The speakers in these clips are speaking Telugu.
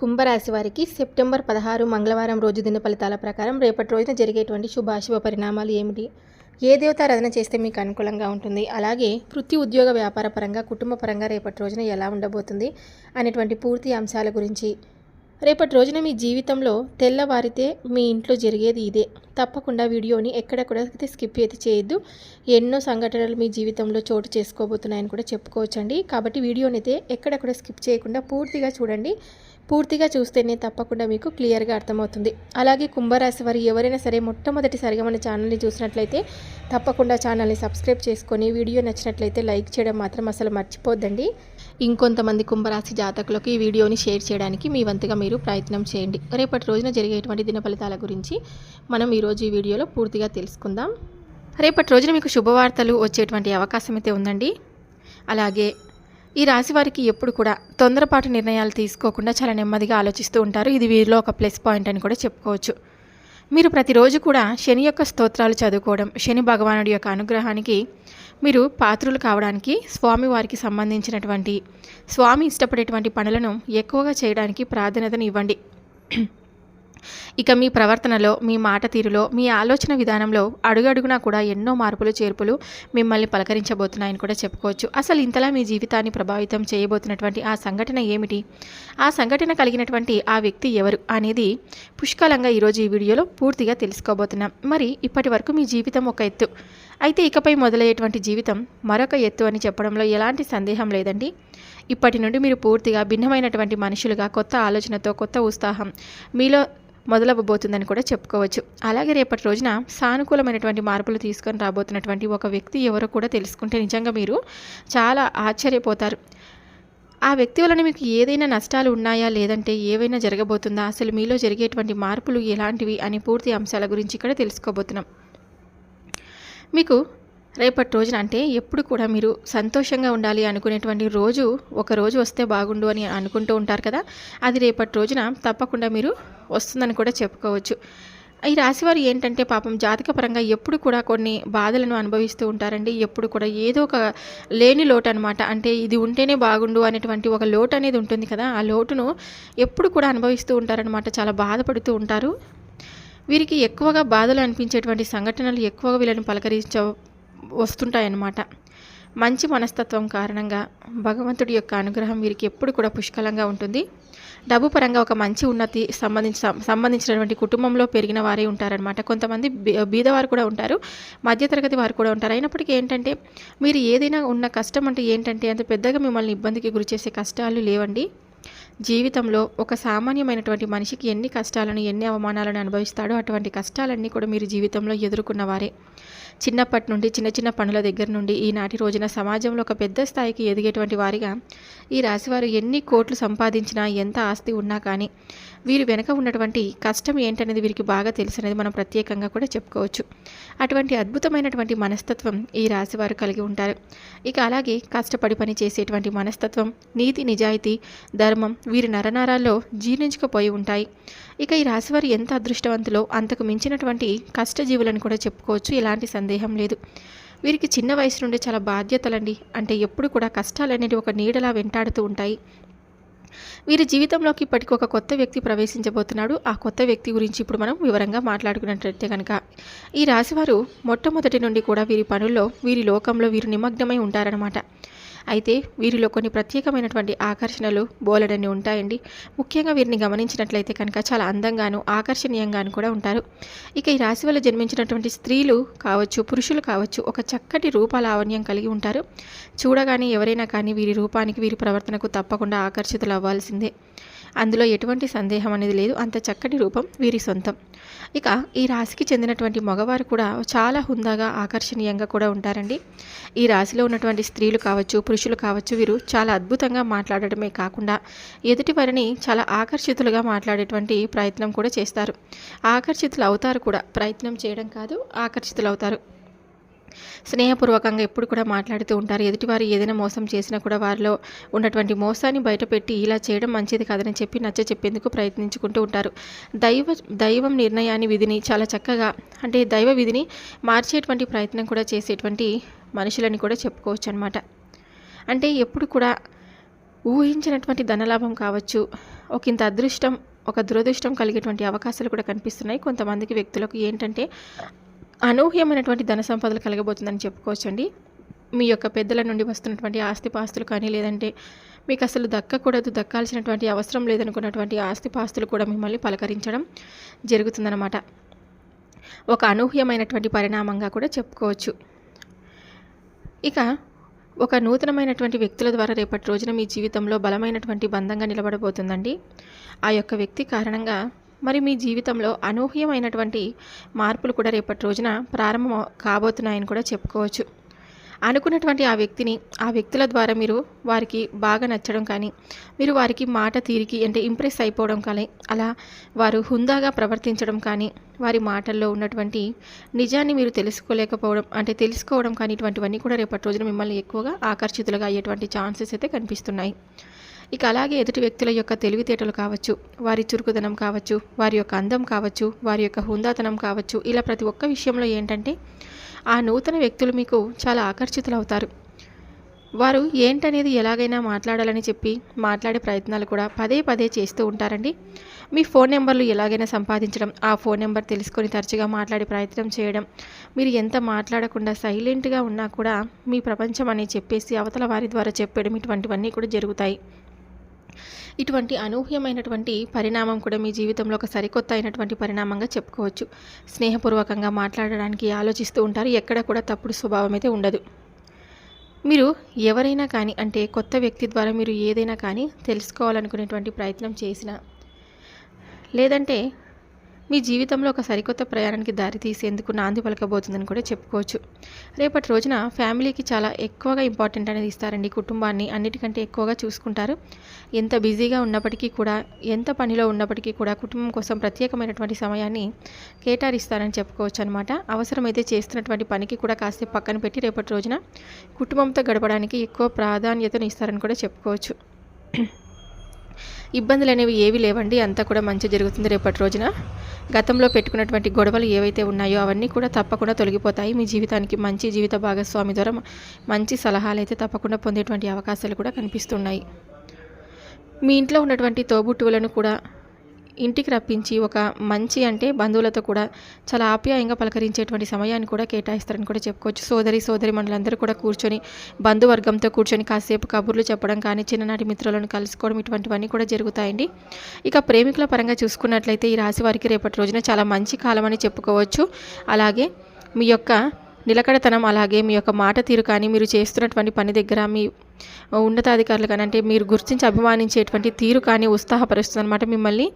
కుంభరాశి వారికి సెప్టెంబర్ పదహారు మంగళవారం రోజు దిన ఫలితాల ప్రకారం రేపటి రోజున జరిగేటువంటి శుభాశుభ పరిణామాలు ఏమిటి? ఏ దేవతారాధన చేస్తే మీకు అనుకూలంగా ఉంటుంది? అలాగే వృత్తి ఉద్యోగ వ్యాపార పరంగా కుటుంబ పరంగా రేపటి రోజున ఎలా ఉండబోతుంది? అనేటువంటి పూర్తి అంశాల గురించి రేపటి రోజున మీ జీవితంలో తెల్లవారితే మీ ఇంట్లో జరిగేది ఇదే. తప్పకుండా వీడియోని ఎక్కడెక్కడ స్కిప్ అయితే చేయొద్దు. ఎన్నో సంఘటనలు మీ జీవితంలో చోటు చేసుకోబోతున్నాయని కూడా చెప్పుకోవచ్చండి. కాబట్టి వీడియోని అయితే ఎక్కడెక్కడ స్కిప్ చేయకుండా పూర్తిగా చూడండి. పూర్తిగా చూస్తేనే తప్పకుండా మీకు క్లియర్గా అర్థమవుతుంది. అలాగే కుంభరాశి వారు ఎవరైనా సరే మొట్టమొదటిసారిగా మన ఛానల్ని చూసినట్లయితే తప్పకుండా ఛానల్ని సబ్స్క్రైబ్ చేసుకొని వీడియో నచ్చినట్లయితే లైక్ చేయడం మాత్రం అసలు మర్చిపోద్దండి. ఇంకొంతమంది కుంభరాశి జాతకులకు ఈ వీడియోని షేర్ చేయడానికి మీ వంతుగా మీరు ప్రయత్నం చేయండి. రేపటి రోజున జరిగేటువంటి దిన ఫలితాల గురించి మనం ఈరోజు ఈ వీడియోలో పూర్తిగా తెలుసుకుందాం. రేపటి రోజున మీకు శుభవార్తలు వచ్చేటువంటి అవకాశం అయితే ఉందండి. అలాగే ఈ రాశి వారికి ఎప్పుడు కూడా తొందరపాటు నిర్ణయాలు తీసుకోకుండా చాలా నెమ్మదిగా ఆలోచిస్తూ ఉంటారు. ఇది వీరిలో ఒక ప్లస్ పాయింట్ అని కూడా చెప్పుకోవచ్చు. మీరు ప్రతిరోజు కూడా శని యొక్క స్తోత్రాలు చదువుకోవడం శని భగవానుడి యొక్క అనుగ్రహానికి మీరు పాత్రులు కావడానికి స్వామి వారికి సంబంధించినటువంటి స్వామి ఇష్టపడేటువంటి పనులను ఎక్కువగా చేయడానికి ప్రాధాన్యతను ఇవ్వండి. ఇక మీ ప్రవర్తనలో మీ మాట తీరులో మీ ఆలోచన విధానంలో అడుగడుగునా కూడా ఎన్నో మార్పులు చేర్పులు మిమ్మల్ని పలకరించబోతున్నాయని కూడా చెప్పుకోవచ్చు. అసలు ఇంతలా మీ జీవితాన్ని ప్రభావితం చేయబోతున్నటువంటి ఆ సంఘటన ఏమిటి? ఆ సంఘటన కలిగినటువంటి ఆ వ్యక్తి ఎవరు అనేది పుష్కలంగా ఈరోజు ఈ వీడియోలో పూర్తిగా తెలుసుకోబోతున్నాం. మరి ఇప్పటి వరకు మీ జీవితం ఒక ఎత్తు. అయితే ఇకపై మొదలయ్యేటువంటి జీవితం మరొక ఎత్తు అని చెప్పడంలో ఎలాంటి సందేహం లేదండి. ఇప్పటి నుండి మీరు పూర్తిగా భిన్నమైనటువంటి మనుషులుగా కొత్త ఆలోచనతో కొత్త ఉత్సాహం మీలో మొదలవ్వబోతుందని కూడా చెప్పుకోవచ్చు. అలాగే రేపటి రోజున సానుకూలమైనటువంటి మార్పులు తీసుకొని రాబోతున్నటువంటి ఒక వ్యక్తి ఎవరో కూడా తెలుసుకుంటే నిజంగా మీరు చాలా ఆశ్చర్యపోతారు. ఆ వ్యక్తి వలన మీకు ఏదైనా నష్టాలు ఉన్నాయా? లేదంటే ఏవైనా జరగబోతుందా? అసలు మీలో జరిగేటువంటి మార్పులు ఎలాంటివి? అని పూర్తి అంశాల గురించి ఇక్కడ తెలుసుకోబోతున్నాం. మీకు రేపటి రోజున అంటే ఎప్పుడు కూడా మీరు సంతోషంగా ఉండాలి అనుకునేటువంటి రోజు ఒక రోజు వస్తే బాగుండు అని అనుకుంటూ ఉంటారు కదా అది రేపటి రోజున తప్పకుండా మీరు వస్తుందని కూడా చెప్పుకోవచ్చు. ఈ రాశివారు ఏంటంటే పాపం జాతకపరంగా ఎప్పుడు కూడా కొన్ని బాధలను అనుభవిస్తూ ఉంటారండి. ఎప్పుడు కూడా ఏదో ఒక లేని లోటు అనమాట అంటే ఇది ఉంటేనే బాగుండు అనేటువంటి ఒక లోటు అనేది ఉంటుంది కదా ఆ లోటును ఎప్పుడు కూడా అనుభవిస్తూ ఉంటారనమాట చాలా బాధపడుతూ ఉంటారు. వీరికి ఎక్కువగా బాధలు అనిపించేటువంటి సంఘటనలు ఎక్కువగా వీళ్ళని పలకరించ వస్తుంటాయన్నమాట. మంచి మనస్తత్వం కారణంగా భగవంతుడి యొక్క అనుగ్రహం వీరికి ఎప్పుడు కూడా పుష్కలంగా ఉంటుంది. డబ్బు పరంగా ఒక మంచి ఉన్నతి సంబంధించి సంబంధించినటువంటి కుటుంబంలో పెరిగిన వారే ఉంటారనమాట కొంతమంది బీదవారు కూడా ఉంటారు మధ్యతరగతి వారు కూడా ఉంటారు. అయినప్పటికీ ఏంటంటే మీరు ఏదైనా ఉన్న కష్టం అంటే ఏంటంటే అంత పెద్దగా మిమ్మల్ని ఇబ్బందికి గురి చేసే కష్టాలు లేవండి. జీవితంలో ఒక సామాన్యమైనటువంటి మనిషికి ఎన్ని కష్టాలను ఎన్ని అవమానాలను అనుభవిస్తాడో అటువంటి కష్టాలన్నీ కూడా మీరు జీవితంలో ఎదుర్కొన్నవారే చిన్నప్పటి నుండి చిన్న చిన్న పనుల దగ్గర నుండి ఈనాటి రోజున సమాజంలో ఒక పెద్ద స్థాయికి ఎదిగేటువంటి వారిగా ఈ రాశివారు ఎన్ని కోట్లు సంపాదించినా ఎంత ఆస్తి ఉన్నా కానీ వీరు వెనక ఉన్నటువంటి కష్టం ఏంటనేది వీరికి బాగా తెలిసినది మనం ప్రత్యేకంగా కూడా చెప్పుకోవచ్చు. అటువంటి అద్భుతమైనటువంటి మనస్తత్వం ఈ రాశివారు కలిగి ఉంటారు. ఇక అలాగే కష్టపడి పని చేసేటువంటి మనస్తత్వం నీతి నిజాయితీ ధర్మం వీరి నరనారాల్లో జీర్ణించుకుపోయి ఉంటాయి. ఇక ఈ రాశివారు ఎంత అదృష్టవంతులో అంతకు మించినటువంటి కష్టజీవులను కూడా చెప్పుకోవచ్చు. ఎలాంటి సందేహం లేదు. వీరికి చిన్న వయసు నుండి చాలా బాధ్యతలండి. అంటే ఎప్పుడు కూడా కష్టాలు అనేవి ఒక నీడలా వెంటాడుతూ ఉంటాయి. వీరి జీవితంలోకి ఇప్పటికి ఒక కొత్త వ్యక్తి ప్రవేశించబోతున్నాడు. ఆ కొత్త వ్యక్తి గురించి ఇప్పుడు మనం వివరంగా మాట్లాడుకున్నట్లయితే కనుక ఈ రాశివారు మొట్టమొదటి నుండి కూడా వీరి పనుల్లో వీరి లోకంలో వీరు నిమగ్నమై ఉంటారనమాట అయితే వీరిలో కొన్ని ప్రత్యేకమైనటువంటి ఆకర్షణలు బోలెడన్ని ఉంటాయండి. ముఖ్యంగా వీరిని గమనించినట్లయితే కనుక చాలా అందంగాను ఆకర్షణీయంగాను కూడా ఉంటారు. ఇక ఈ రాశి వల్ల జన్మించినటువంటి స్త్రీలు కావచ్చు పురుషులు కావచ్చు ఒక చక్కటి రూపలావణ్యం కలిగి ఉంటారు. చూడగానే ఎవరైనా కానీ వీరి రూపానికి వీరి ప్రవర్తనకు తప్పకుండా ఆకర్షితులు అవ్వాల్సిందే అందులో ఎటువంటి సందేహం అనేది లేదు. అంత చక్కటి రూపం వీరి సొంతం. ఇక ఈ రాశికి చెందినటువంటి మగవారు కూడా చాలా హుందాగా ఆకర్షణీయంగా కూడా ఉంటారండి. ఈ రాశిలో ఉన్నటువంటి స్త్రీలు కావచ్చు పురుషులు కావచ్చు వీరు చాలా అద్భుతంగా మాట్లాడటమే కాకుండా ఎదుటి వారిని చాలా ఆకర్షితులుగా మాట్లాడేటువంటి ప్రయత్నం కూడా చేస్తారు. ఆకర్షితులు అవుతారు కూడా. ప్రయత్నం చేయడం కాదు ఆకర్షితులు అవుతారు. స్నేహపూర్వకంగా ఎప్పుడు కూడా మాట్లాడుతూ ఉంటారు. ఎదుటివారు ఏదైనా మోసం చేసినా కూడా వారిలో ఉన్నటువంటి మోసాన్ని బయటపెట్టి ఇలా చేయడం మంచిది కాదని చెప్పి నచ్చ చెప్పేందుకు ప్రయత్నించుకుంటూ ఉంటారు. దైవ దైవం నిర్ణయాన్ని విధిని చాలా చక్కగా అంటే దైవ విధిని మార్చేటువంటి ప్రయత్నం కూడా చేసేటువంటి మనుషులని కూడా చెప్పుకోవచ్చు అనమాట అంటే ఎప్పుడు కూడా ఊహించినటువంటి ధనలాభం కావచ్చు ఒక ఇంత అదృష్టం ఒక దురదృష్టం కలిగేటువంటి అవకాశాలు కూడా కనిపిస్తున్నాయి. కొంతమందికి వ్యక్తులకు ఏంటంటే అనూహ్యమైనటువంటి ధన సంపదలు కలగబోతుందని చెప్పుకోవచ్చండి. మీ యొక్క పెద్దల నుండి వస్తున్నటువంటి ఆస్తిపాస్తులు కానీ లేదంటే మీకు అసలు దక్కకూడదు దక్కాల్సినటువంటి అవసరం లేదనుకున్నటువంటి ఆస్తిపాస్తులు కూడా మిమ్మల్ని పలకరించడం జరుగుతుందన్నమాట. ఒక అనూహ్యమైనటువంటి పరిణామంగా కూడా చెప్పుకోవచ్చు. ఇక ఒక నూతనమైనటువంటి వ్యక్తుల ద్వారా రేపటి రోజున మీ జీవితంలో బలమైనటువంటి బంధంగా నిలబడబోతుందండి. ఆ యొక్క వ్యక్తి కారణంగా మరి మీ జీవితంలో అనూహ్యమైనటువంటి మార్పులు కూడా రేపటి రోజున ప్రారంభం కాబోతున్నాయని కూడా చెప్పుకోవచ్చు. అనుకున్నటువంటి ఆ వ్యక్తిని ఆ వ్యక్తుల ద్వారా మీరు వారికి బాగా నచ్చడం కానీ మీరు వారికి మాట తీరికి అంటే ఇంప్రెస్ అయిపోవడం కానీ అలా వారు హుందాగా ప్రవర్తించడం కానీ వారి మాటల్లో ఉన్నటువంటి నిజాన్ని మీరు తెలుసుకోలేకపోవడం అంటే తెలుసుకోవడం కానీ ఇటువంటివన్నీ కూడా రేపటి రోజున మిమ్మల్ని ఎక్కువగా ఆకర్షితులుగా అయ్యేటువంటి ఛాన్సెస్ అయితే కనిపిస్తున్నాయి. ఇక అలాగే ఎదుటి వ్యక్తుల యొక్క తెలివితేటలు కావచ్చు వారి చురుకుదనం కావచ్చు వారి యొక్క అందం కావచ్చు వారి యొక్క హుందాతనం కావచ్చు ఇలా ప్రతి ఒక్క విషయంలో ఏంటంటే ఆ నూతన వ్యక్తులు మీకు చాలా ఆకర్షితులవుతారు. వారు ఏంటనేది ఎలాగైనా మాట్లాడాలని చెప్పి మాట్లాడే ప్రయత్నాలు కూడా పదే పదే చేస్తూ ఉంటారండి. మీ ఫోన్ నెంబర్లు ఎలాగైనా సంపాదించడం ఆ ఫోన్ నెంబర్ తెలుసుకొని తరచుగా మాట్లాడే ప్రయత్నం చేయడం మీరు ఎంత మాట్లాడకుండా సైలెంట్గా ఉన్నా కూడా మీ ప్రపంచం అని చెప్పేసి అవతల వారి ద్వారా చెప్పడం ఇటువంటివన్నీ కూడా జరుగుతాయి. ఇటువంటి అనూహ్యమైనటువంటి పరిణామం కూడా మీ జీవితంలో ఒక సరికొత్త అయినటువంటి పరిణామంగా చెప్పుకోవచ్చు. స్నేహపూర్వకంగా మాట్లాడడానికి ఆలోచిస్తూ ఉంటారు. ఎక్కడ కూడా తప్పుడు స్వభావం అయితే ఉండదు. మీరు ఎవరైనా కానీ అంటే కొత్త వ్యక్తి ద్వారా మీరు ఏదైనా కానీ తెలుసుకోవాలనుకునేటువంటి ప్రయత్నం చేసిన లేదంటే మీ జీవితంలో ఒక సరికొత్త ప్రయాణానికి దారి తీసేందుకు నాంది పలకబోతుందని కూడా చెప్పుకోవచ్చు. రేపటి రోజున ఫ్యామిలీకి చాలా ఎక్కువగా ఇంపార్టెంట్ అనేది ఇస్తారండి కుటుంబాన్ని అన్నిటికంటే ఎక్కువగా చూసుకుంటారు. ఎంత బిజీగా ఉన్నప్పటికీ కూడా ఎంత పనిలో ఉన్నప్పటికీ కూడా కుటుంబం కోసం ప్రత్యేకమైనటువంటి సమయాన్ని కేటాయిస్తారని చెప్పుకోవచ్చు అనమాట అవసరమైతే చేస్తున్నటువంటి పనికి కూడా కాసేపు పక్కన పెట్టి రేపటి రోజున కుటుంబంతో గడపడానికి ఎక్కువ ప్రాధాన్యతను ఇస్తారని కూడా చెప్పుకోవచ్చు. ఇబ్బందులు అనేవి ఏవి లేవండి. అంతా కూడా మంచి జరుగుతుంది రేపటి రోజున. గతంలో పెట్టుకున్నటువంటి గొడవలు ఏవైతే ఉన్నాయో అవన్నీ కూడా తప్పకుండా తొలగిపోతాయి. మీ జీవితానికి మంచి జీవిత భాగస్వామి ద్వారా మంచి సలహాలు అయితే తప్పకుండా పొందేటువంటి అవకాశాలు కూడా కనిపిస్తున్నాయి. మీ ఇంట్లో ఉన్నటువంటి తోబుట్టువులను కూడా ఇంటికి రప్పించి ఒక మంచి అంటే బంధువులతో కూడా చాలా ఆప్యాయంగా పలకరించేటువంటి సమయాన్ని కూడా కేటాయిస్తారని కూడా చెప్పుకోవచ్చు. సోదరి సోదరి మనలందరూ కూడా కూర్చొని బంధువర్గంతో కూర్చొని కాసేపు కబుర్లు చెప్పడం కానీ చిన్ననాటి మిత్రులను కలుసుకోవడం ఇటువంటివన్నీ కూడా జరుగుతాయండి. ఇక ప్రేమికుల పరంగా చూసుకున్నట్లయితే ఈ రాశి వారికి రేపటి రోజున చాలా మంచి కాలం అని చెప్పుకోవచ్చు. అలాగే మీ యొక్క నిలకడతనం అలాగే మీ యొక్క మాట తీరు కానీ మీరు చేస్తున్నటువంటి పని దగ్గర మీ ఉన్నతాధికారులు కానీ అంటే మీరు గుర్తించి అభిమానించేటువంటి తీరు కానీ ఉత్సాహపరుస్తుంది అనమాట మిమ్మల్ని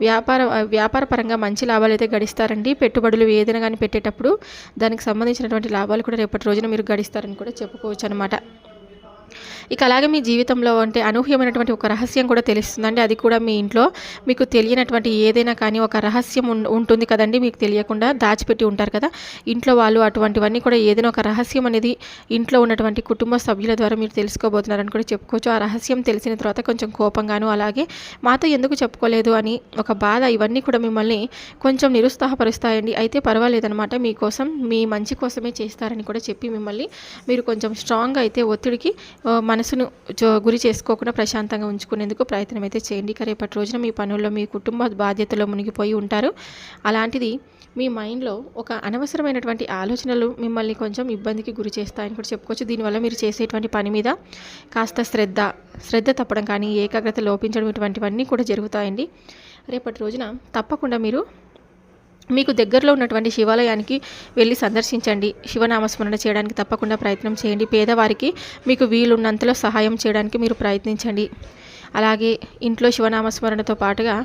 వ్యాపార వ్యాపార పరంగా మంచి లాభాలు అయితే గడిస్తారండి. పెట్టుబడులు ఏదైనా కానీ పెట్టేటప్పుడు దానికి సంబంధించినటువంటి లాభాలు కూడా రేపటి రోజున మీరు గడిస్తారని కూడా చెప్పుకోవచ్చు అనమాట ఇక అలాగే మీ జీవితంలో అంటే అనూహ్యమైనటువంటి ఒక రహస్యం కూడా తెలుస్తుందండి. అది కూడా మీ ఇంట్లో మీకు తెలియనటువంటి ఏదైనా కానీ ఒక రహస్యం ఉంటుంది కదండి. మీకు తెలియకుండా దాచిపెట్టి ఉంటారు కదా. ఇంట్లో వాళ్ళు అటువంటివన్నీ కూడా ఏదైనా ఒక రహస్యం అనేది ఇంట్లో ఉన్నటువంటి కుటుంబ సభ్యుల ద్వారా మీరు తెలుసుకోబోతున్నారని కూడా చెప్పుకోవచ్చు. ఆ రహస్యం తెలిసిన తర్వాత కొంచెం కోపంగాను అలాగే మాతో ఎందుకు చెప్పుకోలేదు అని ఒక బాధ ఇవన్నీ కూడా మిమ్మల్ని కొంచెం నిరుత్సాహపరుస్తాయండి. అయితే పర్వాలేదనమాట మీకోసం మీ మంచి కోసమే చేస్తారని కూడా చెప్పి మిమ్మల్ని మీరు కొంచెం స్ట్రాంగ్ అయితే ఒత్తిడికి మనసును గురి చేసుకోకుండా ప్రశాంతంగా ఉంచుకునేందుకు ప్రయత్నం అయితే చేయండి. ఇక రేపటి రోజున మీ పనుల్లో మీ కుటుంబ బాధ్యతలో మునిగిపోయి ఉంటారు. అలాంటిది మీ మైండ్లో ఒక అనవసరమైనటువంటి ఆలోచనలు మిమ్మల్ని కొంచెం ఇబ్బందికి గురి చేస్తాయని కూడా చెప్పుకోవచ్చు. దీనివల్ల మీరు చేసేటువంటి పని మీద కాస్త శ్రద్ధ శ్రద్ధ తప్పడం కానీ ఏకాగ్రత లోపించడం ఇటువంటివన్నీ కూడా జరుగుతాయండి. రేపటి రోజున తప్పకుండా మీరు మీకు దగ్గరలో ఉన్నటువంటి శివాలయానికి వెళ్ళి సందర్శించండి. శివనామస్మరణ చేయడానికి తప్పకుండా ప్రయత్నం చేయండి. పేదవారికి మీకు వీలున్నంతలో సహాయం చేయడానికి మీరు ప్రయత్నించండి. అలాగే ఇంట్లో శివనామస్మరణతో పాటుగా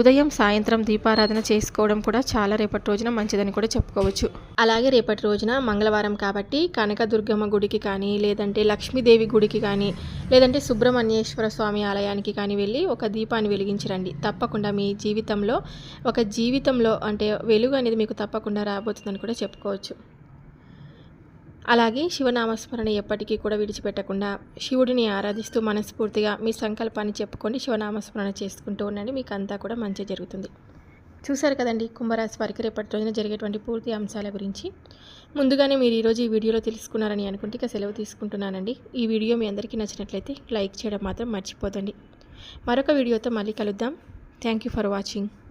ఉదయం సాయంత్రం దీపారాధన చేసుకోవడం కూడా చాలా రేపటి రోజున మంచిదని కూడా చెప్పుకోవచ్చు. అలాగే రేపటి రోజున మంగళవారం కాబట్టి కనకదుర్గమ్మ గుడికి కానీ లేదంటే లక్ష్మీదేవి గుడికి కానీ లేదంటే సుబ్రహ్మణ్యేశ్వర స్వామి ఆలయానికి కానీ వెళ్ళి ఒక దీపాన్ని వెలిగించరండి. తప్పకుండా మీ జీవితంలో ఒక జీవితంలో అంటే వెలుగు అనేది మీకు తప్పకుండా రాబోతుందని కూడా చెప్పుకోవచ్చు. అలాగే శివనామస్మరణ ఎప్పటికీ కూడా విడిచిపెట్టకుండా శివుడిని ఆరాధిస్తూ మనస్ఫూర్తిగా మీ సంకల్పాన్ని చెప్పుకొని శివనామస్మరణ చేసుకుంటూ ఉండండి. మీకు అంతా కూడా మంచి జరుగుతుంది. చూశారు కదండి కుంభరాశి వారికి రేపటి రోజున జరిగేటువంటి పూర్తి అంశాల గురించి. ముందుగానే మీరు ఈరోజు ఈ వీడియోలో తెలుసుకున్నారని అనుకుంటే ఇక సెలవు తీసుకుంటున్నానండి. ఈ వీడియో మీ అందరికీ నచ్చినట్లయితే లైక్ చేయడం మాత్రం మర్చిపోదండి మరొక వీడియోతో మళ్ళీ కలుద్దాం. Thank you for watching.